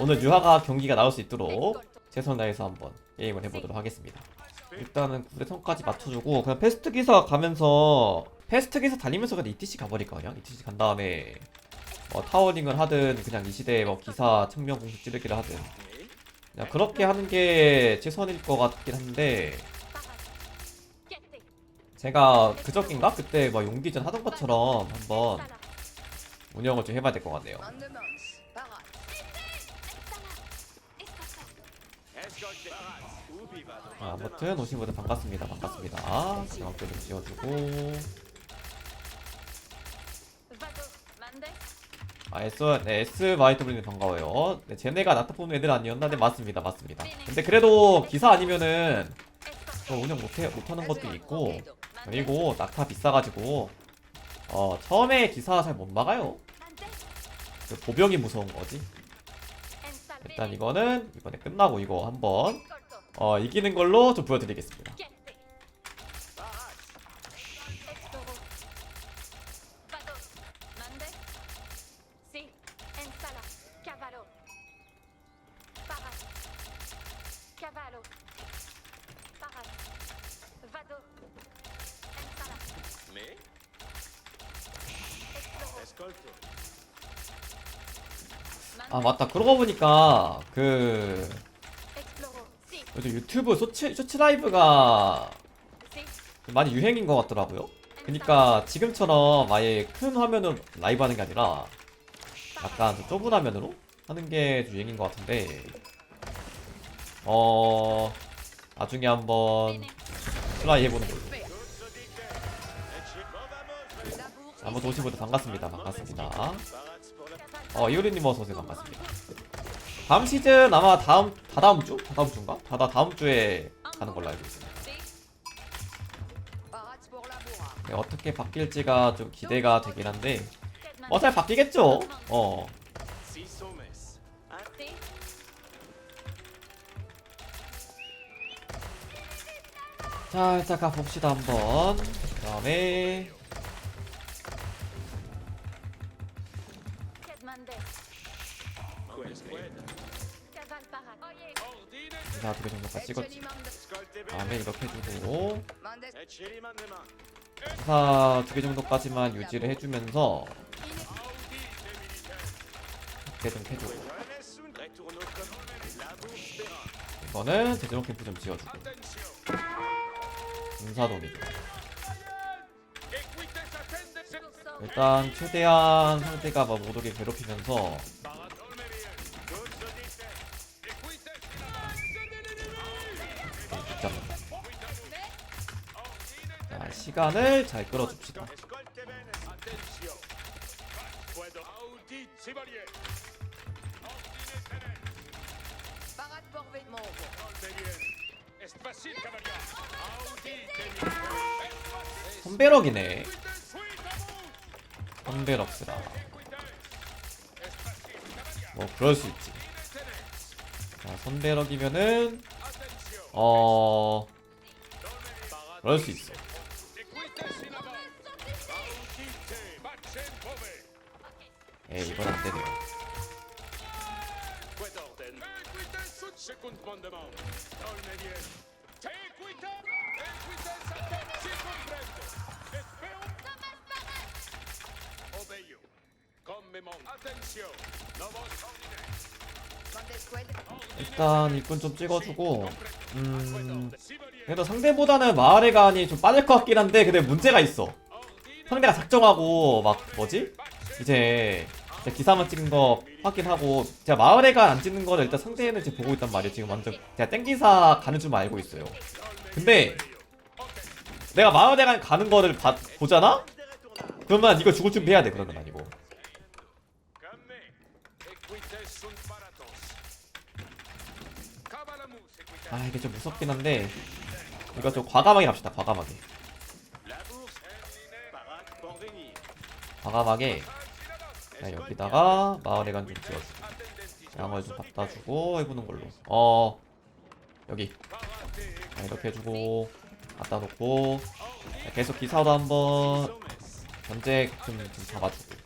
오늘 유하가 경기가 나올 수 있도록 최선을 다해서 한번 게임을 해보도록 하겠습니다. 일단은 9대 선까지 맞춰주고 그냥 패스트 기사 가면서 패스트 기사 달리면서 그냥 ETC 가버릴까 그냥 ETC 간 다음에 뭐 타워링을 하든 그냥 이 시대에 뭐 기사 측면 공식 찌르기를 하든 그냥 그렇게 하는 게 최선일 것 같긴 한데 제가 그저께인가 그때 뭐 용기전 하던 것처럼 한번 운영을 좀 해봐야 될 것 같네요. 아, 아무튼 오신 분들 반갑습니다. 반갑습니다. 장학교 좀 지어주고 아 S 네 S YW님 반가워요. 네, 쟤네가 나타보는 애들 아니었나? 네 맞습니다, 맞습니다. 근데 그래도 기사 아니면은 저 운영 못해 못하는 것도 있고 그리고 낙타 비싸가지고 어 처음에 기사 잘 못 막아요. 그 보병이 무서운 거지. 일단 이거는 이번에 끝나고 이거 한번 어 이기는 걸로 좀 보여드리겠습니다. 아 맞다 그러고 보니까 그. 요즘 유튜브 쇼츠, 쇼츠 라이브가. 많이 유행인 것 같더라고요. 그러니까 지금처럼 아예 큰 화면으로 라이브 하는 게 아니라 약간 좀 좁은 화면으로 하는 게 유행인 것 같은데 어 나중에 한번 트라이 해보는 걸로. 오신 분들 반갑습니다. 반갑습니다. 어 이효리님 어서 오세요. 반갑습니다. 다음 시즌 아마 다음 다 다음 주? 다 다음 주인가? 다다 다음 주에 가는 걸로 알고 있습니다. Si. 네, 어떻게 바뀔지가 좀 기대가 되긴 한데 뭐잘 바뀌겠죠. 어. 자 일단 가 봅시다 한번. 그 다음에 기사 두개 정도까지 찍었지. Ascolte 다음에. 이렇게 해주고 E ci rimandiamo. 기사 두개 정도까지만 유지를 해주면서 이렇게 좀 해주고. 이거는 제대로 캠프 좀 지어주고 Corso. 일단 최대한 상대가 뭐못 오게 괴롭히면서 시간을 잘 끌어줍시다. 선배럭이네. 선배럭스라. 뭐 그럴 수 있지. 자 선배럭이면은. 어. 그럴 수 있어. 에이 이건 안 되네요. 일단 일꾼 좀 찍어주고 음. 그래도 상대보다는 마을의 간이 좀 빠를 것 같긴 한데 근데 문제가 있어. 상대가 작정하고 막 뭐지? 이제 진짜 기사만 찍은 거 확인하고 제가 마을의 간안 찍는 거는 일단 상대는 지금 보고 있단 말이에요. 지금 완전 제가 땡기사 가는 줄 알고 있어요. 근데 내가 마을의 간 가는 거를 봐, 보잖아? 그러면 이거 죽을 준비해야 돼 아니고 paratos. Cavalamus equites. 아 이게 좀 무섭긴 한데 이거 좀 과감하게 갑시다 과감하게. 과감하게 자, 여기다가 마을의 간좀 지어주고 Attendenti. 양을 좀 갖다 주고 해보는 걸로 어 여기. 자, 이렇게 해주고 갖다 놓고 자, 계속 기사도 한번. 견제 좀, 좀 잡아주고.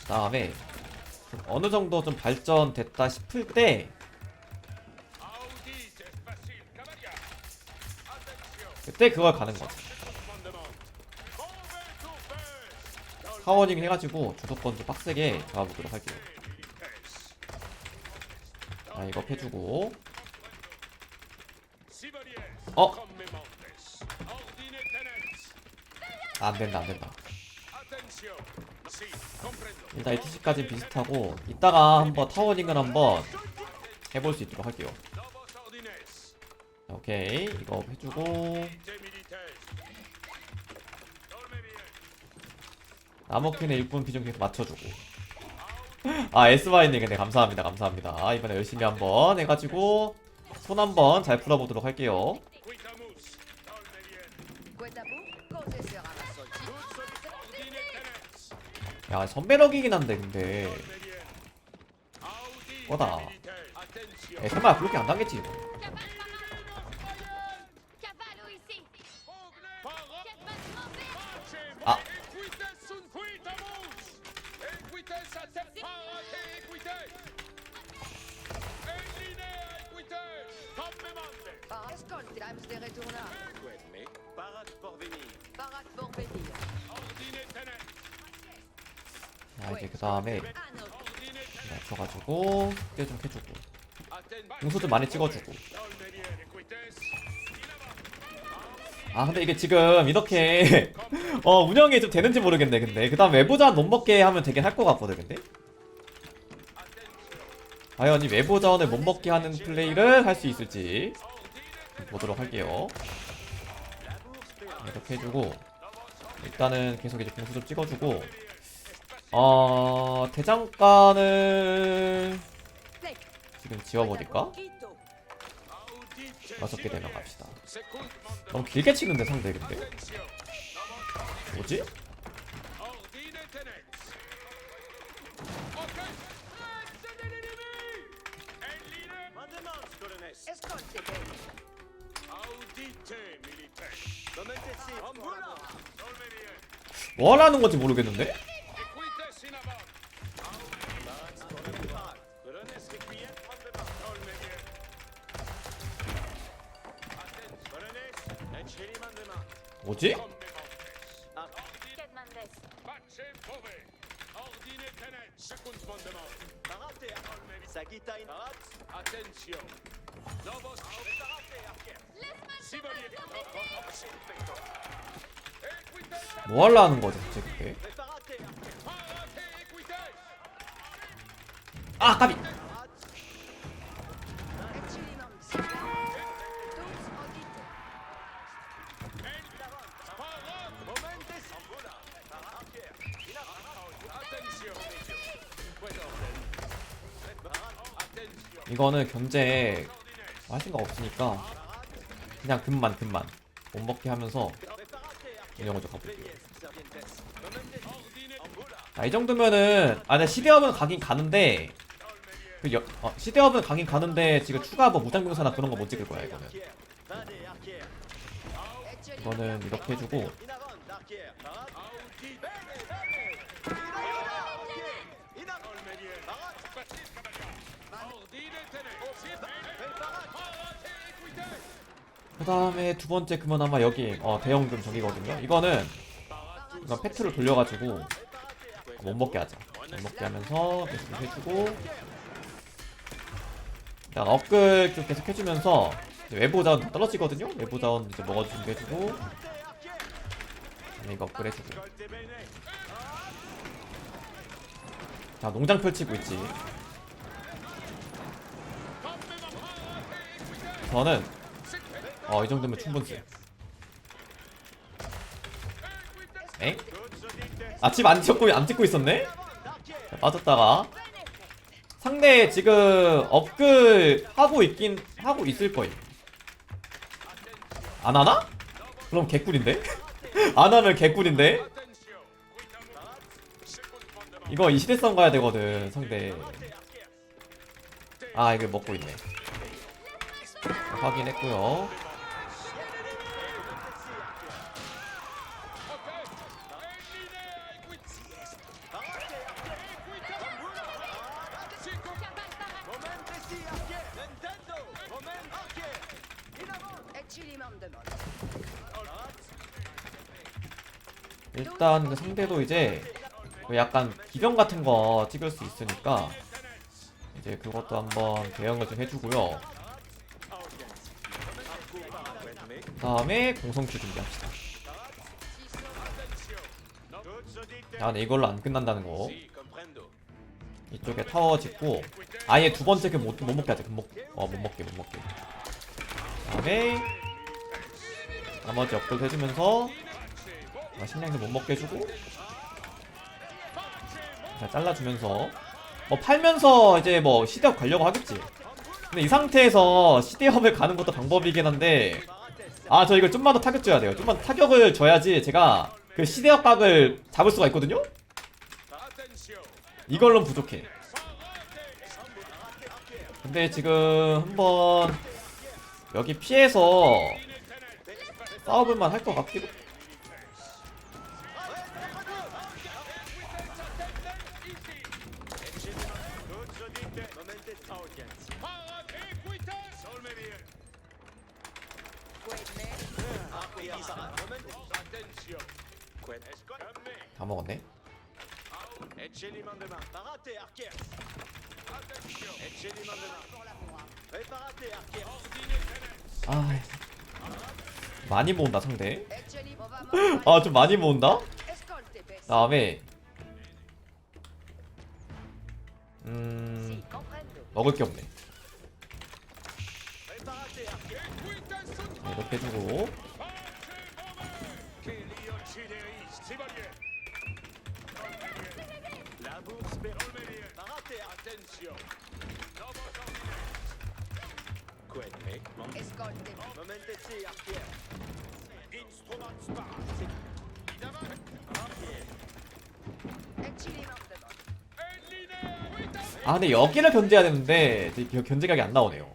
그 다음에 좀 어느 정도 좀 발전됐다 싶을 때. 그때 그걸 가는 거지. 사워닝 해가지고 주도권 좀 빡세게 잡아보도록 할게요. 자 이거 Sibelius. 어? Commemontes. Ordine tenex. 아, 안 된다 안 된다. Attention. Si, comprendo. 일단 ETC까지 비슷하고 이따가 한번 타워닝을 한번 해볼 수 있도록 할게요. 오케이 이거 해주고 나머캔의 일꾼 비중 계속 맞춰주고 아 SY님 근데 감사합니다 감사합니다 아, 이번에 열심히 한번 해가지고 손 한번 잘 풀어보도록 할게요. 야 선배력이긴 한데 근데 뭐다. 에 설마 그렇게 안 당겠지 이거 Commemande. Par escolte, times de retourna. Quedme. Parat porvenir. Parat pour venir. Ordine. 자 이제 그 다음에. 맞춰가지고 때 좀 해주고 공수 좀 많이 찍어주고. 아 근데 이게 지금 이렇게 어 운영이 좀 되는지 모르겠네 근데 그 다음 외부자원 못 먹게 하면 되긴 할 것 같거든 근데 과연 이 외부 자원을 못 먹게 하는 플레이를 할 수 있을지 보도록 할게요 이렇게 해주고 일단은 계속 이제 공수 좀 찍어주고 어 대장간을 지금 지워버릴까? 여섯 개 되면. 갑시다. 너무 길게 치는데 상대 근데. 뭐지? Bien. 뭐 하라는 건지 모르겠는데? 뭐지? 뭐 하려는 거지 대체 equites. 아 까비! 이거는 견제 할 생각 없으니까 그냥 금만 금만. 못 먹게 하면서 운영을 좀 가볼게요. 아, 이 정도면은 아 근데 시대업은 가긴 가는데 그 여, 어, 시대업은 가긴 가는데 지금 추가 뭐 무장병사나 그런 거 못 찍을 거야 이거는. 이거는 이렇게 해주고 그 다음에 두 번째 금은 아마 여기 어 대형금 저기거든요. 이거는 이거 패트를 돌려가지고 못 먹게 하자. 못 먹게 하면서 계속 해주고. 자 업글 좀 계속 해주면서 외부 자원 다 떨어지거든요. 외부 자원 이제 먹어주는 게 해주고. 이거 업글 해주고. 자 농장 펼치고 있지. 저는 어 이 정도면 충분치 엥? 아침 안 찍고 안 찍고 있었네? 자, 빠졌다가 상대 지금 업글 하고 있긴 하고 있을 거임 안 하나? 그럼 개꿀인데? 안 하면 개꿀인데? 이거 이 시대성 가야 되거든 상대 아 이거 먹고 있네 확인했고요 일단 그 상대도 이제 그 약간 기병 같은 거 찍을 수 있으니까 이제 그것도 한번 대응을 좀 해주고요. 다음에 공성큐 준비합시다. 아, 네, 이걸로 안 끝난다는 거. 이쪽에 타워 짓고 아예 두 번째 그못 못 먹게 하자. 못, 어, 못 먹게 못 먹게. 다음에 나머지 업글 해주면서 아, 식량도 못 먹게 해주고 자 잘라주면서 뭐 팔면서 이제 뭐 시대업 가려고 하겠지. 근데 이 상태에서 시대업을 가는 것도 방법이긴 한데 아 저 이걸 좀만 더 타격 줘야 돼요. 좀만 더 타격을 줘야지 제가 그 시대업 각을 잡을 수가 있거든요. 이걸로는 부족해. 근데 지금 한번 여기 피해서 싸워볼만 할 것 같기도. 다 먹었네. 아 많이 모은다 상대. 아 좀 많이 모은다. 다음에 음 먹을 게 없네. 이렇게 해주고 Novos ordines. Quet me. Escolte. Momente si, Arquer. Instrument sparati. Ecili mandemon. 아 근데 여기를 견제해야 되는데 견제각이 안 나오네요.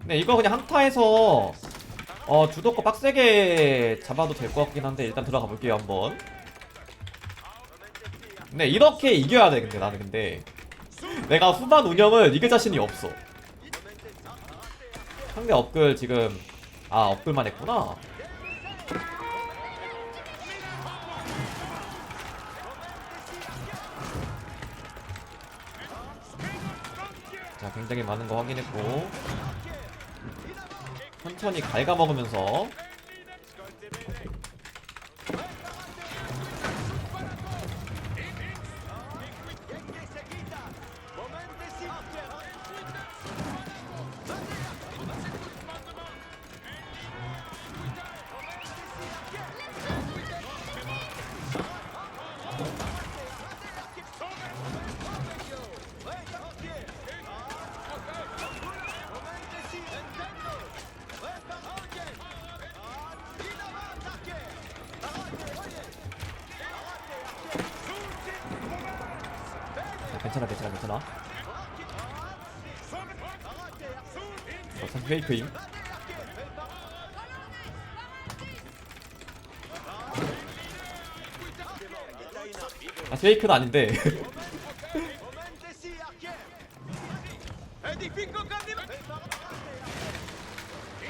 근데 이거 그냥 한타에서 어 주도권 빡세게 잡아도 될 것 같긴 한데 일단 들어가 볼게요 한번. 근데 이렇게 이겨야 돼 근데 나는 근데 내가 후반 운영을 이길 자신이 없어. 상대 업글 지금 아 업글만 했구나. 자 굉장히 많은 거 확인했고 천천히 갉아먹으면서 괜찮아 괜찮아 괜찮아. 어, 참 페이크임. 아 페이크는 아닌데.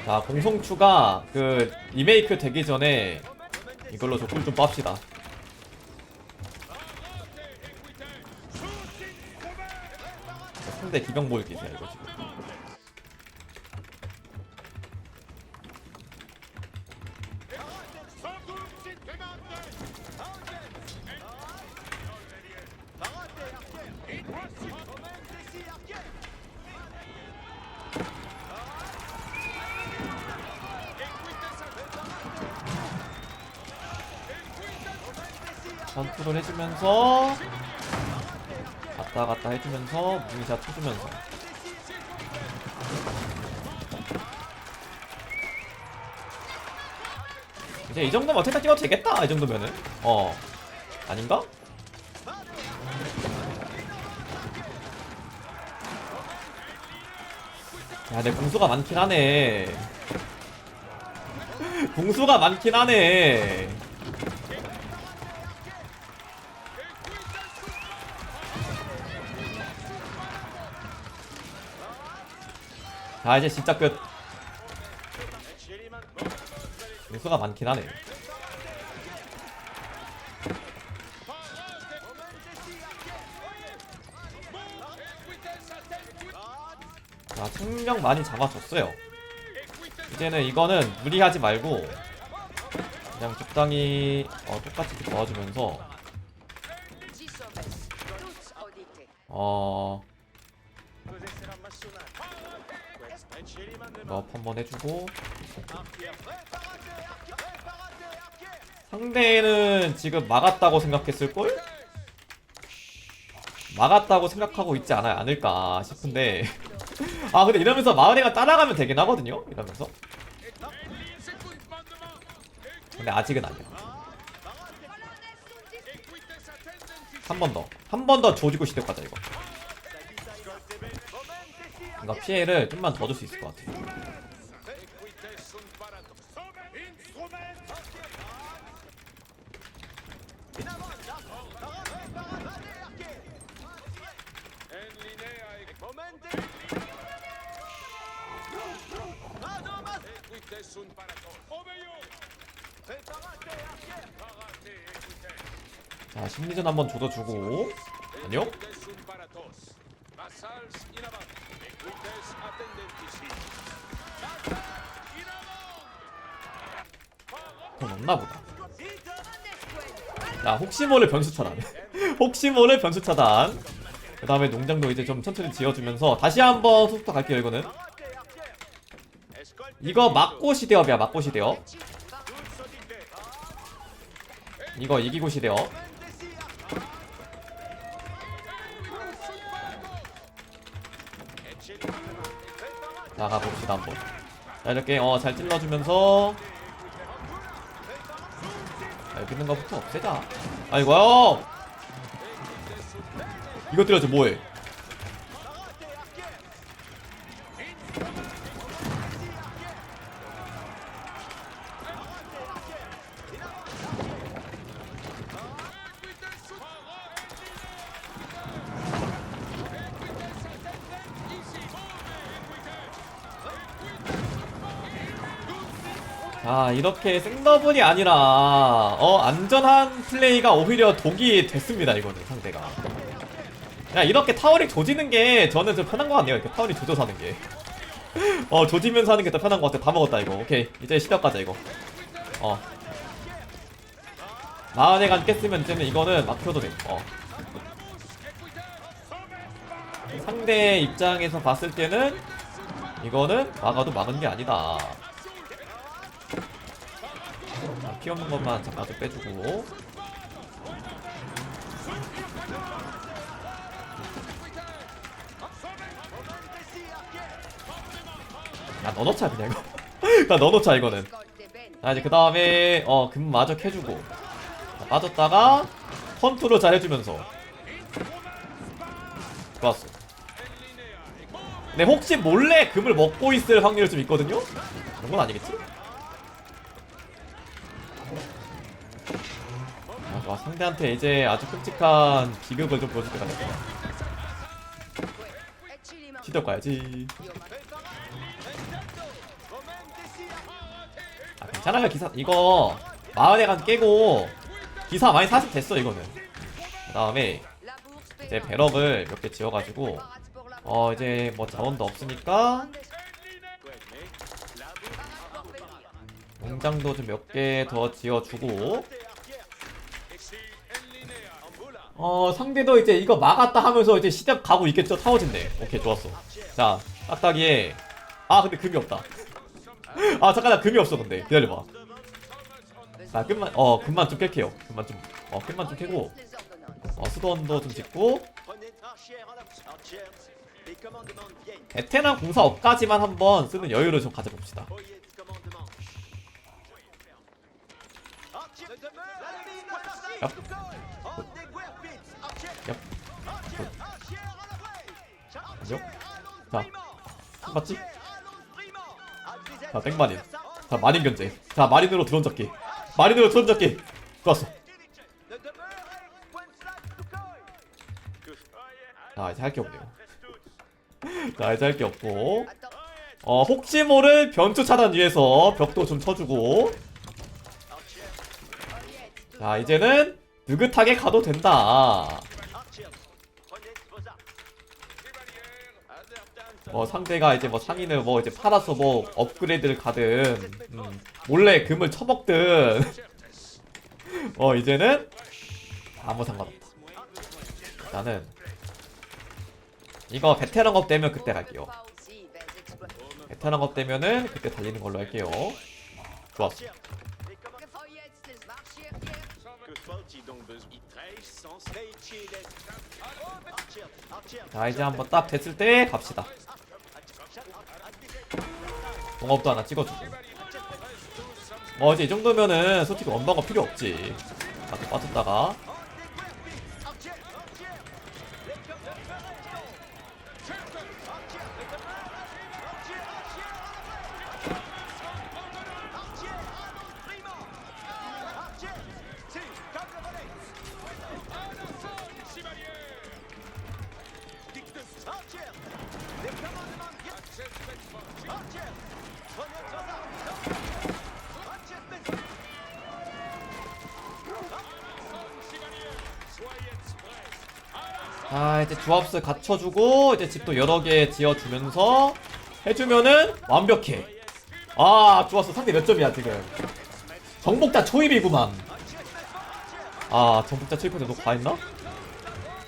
자 공성추가 그 리메이크 되기 전에 이걸로 조금 좀 빱시다 상대 기병 모을 기세야 이거 지금. 전투를 해주면서 갔다 갔다 해주면서 무기샷 쳐주면서 이제 이 정도면 어떻게 다 찍어도 되겠다 이 정도면은 어 아닌가? 야, 내 공수가 많긴 하네. 공수가 많긴 하네. 자, 이제 진짜 끝. 개수가 많긴 하네요. 자, 생명 많이 잡아줬어요. 이제는 이거는 무리하지 말고 그냥 적당히 어, 똑같이 도와주면서 10 hommes, tous audités. 어 업 한번 해주고. 상대는 지금 막았다고 생각했을 걸? 막았다고 생각하고 있지 않아 않을까 싶은데. 아 근데 이러면서 마을애가 따라가면 되긴 하거든요 이러면서. 근데 아직은 아니야. 한 번 더. 한 번 더 조지고 시대 가자 이거 뭔가 피해를 좀만 더 줄 수 있을 것 같아 Equite sunt paratus. Instrument. In avanti. Préparate, Archier. En linea. e- Momente. Adomas. Equite sunt paratus. Obeo. Préparate, Archier. Parate, equite. 자 심리전 한번 줘도 아니요 Vassals in avanti. Equites attendentisi. In avanti. 돈 없나 보다 자 혹시 모를 변수 차단 혹시 모를 변수 차단 그 다음에 농장도 이제 좀 천천히 지어주면서 다시 한번 소속도 갈게요 이거는. 이거 막고 시대업이야 막고 시대업. 이거 이기고 시대업 나가봅시다 한번. 자 이렇게 어 잘 찔러주면서. 자, 여기 있는 거부터 없애자. 아이고요? 이것 들어지 뭐해 이렇게 생더블이 아니라 어 안전한 플레이가 오히려 독이 됐습니다 이거는 상대가. 야 이렇게 타워링 조지는 게 저는 좀 편한 것 같네요 이렇게 타워링 조져서 하는 게어 조지면서 하는 게 더 편한 것 같아. 다 먹었다 이거. 오케이. 이제 시작 가자 이거. 어. 마흔에 간 깼으면 이제는 이거는 막혀도 돼어. 상대 입장에서 봤을 때는 이거는 막아도 막은 게 아니다 자, 피 없는 것만 잠깐 좀 빼주고 야 넣어놓자 그냥 이거 나 넣어놓자 이거는. 자 이제 그 다음에 어금 마저 캐주고 자, 빠졌다가 컨트롤 잘 해주면서 좋았어 근데 혹시 몰래 금을 먹고 있을 확률이 좀 있거든요? 그런 건 아니겠지? 아, 좋아 상대한테 이제 아주 끔찍한 비극을 좀 보여줄 때가 됐다. 시접 가야지 아 괜찮아요 기사 이거 마을에 간 깨고 기사 많이 사실 됐어 이거는 그 다음에 이제. 배럭을 몇 개 지어가지고 어 이제 뭐 자원도 없으니까. 농장도 좀 몇 개 더 지어주고 어 상대도 이제 이거 막았다 하면서 이제 시작 가고 있겠죠 타워진데. 오케이 좋았어. 자 딱딱이에. 아 근데 금이 없다. 아 잠깐 나 금이 없어 근데. 기다려봐. 자 금만 어 금만 좀 깰게요. 금만 좀어 금만 좀 캐고. 어 수도원도 좀 짓고. 베테랑 공사 업까지만 한번 쓰는 여유를 좀 가져봅시다. Foyer 맞지? 자 땡마린 자 마린 견제. 자 마린으로 드론 잡기. 마린으로 드론 잡기. 좋았어. 자 이제 할 게 없네요. 자 이제 할 게 없고. 어 혹시 모를 변수 차단 위해서 벽도 좀 쳐주고. 자 이제는 느긋하게 가도 된다 뭐 상대가 이제 뭐 상인을 뭐 이제 팔아서 뭐 업그레이드를 가든 음, 몰래 금을 처먹든 어 이제는 아무 상관없다 나는 이거 베테랑업 되면 그때 갈게요. 베테랑업 되면은 그때 달리는 걸로 할게요 좋았어. Oh. 자 이제 한번 딱 됐을 때 갑시다 공업도 하나 찍어주고. 뭐 이제 이 정도면은 솔직히 원방어 필요 없지. 밖에 빠졌다가. Archer, 아 이제 조합수 갖춰주고 이제 집도 여러 개 지어주면서 해주면은 완벽해 아 좋았어 상대 몇 점이야 지금 정복자 초입이구만 아 정복자 초입한테 너 과했나?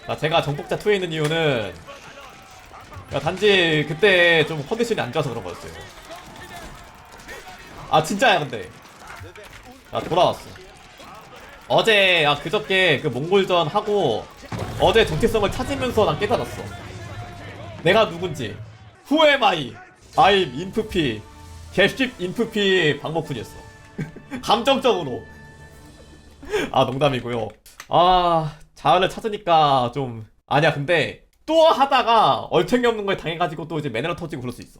아 제가 정복자 2에 있는 이유는 야, 단지 그때 좀 컨디션이 안 좋아서 그런 거였어요 아 진짜야 근데. 야 돌아왔어. 어제 아 그저께 그 몽골전 하고 어제 정체성을 찾으면서 난 깨달았어. 내가 누군지. Who am I? I'm 인프피. 개씹 인프피 방목훈이었어. 감정적으로. 아 농담이고요. 아 자아를 찾으니까 좀 아니야 근데 또 하다가 얼탱이 없는 걸 당해가지고 또 이제 매너로 터지고 그럴 수 있어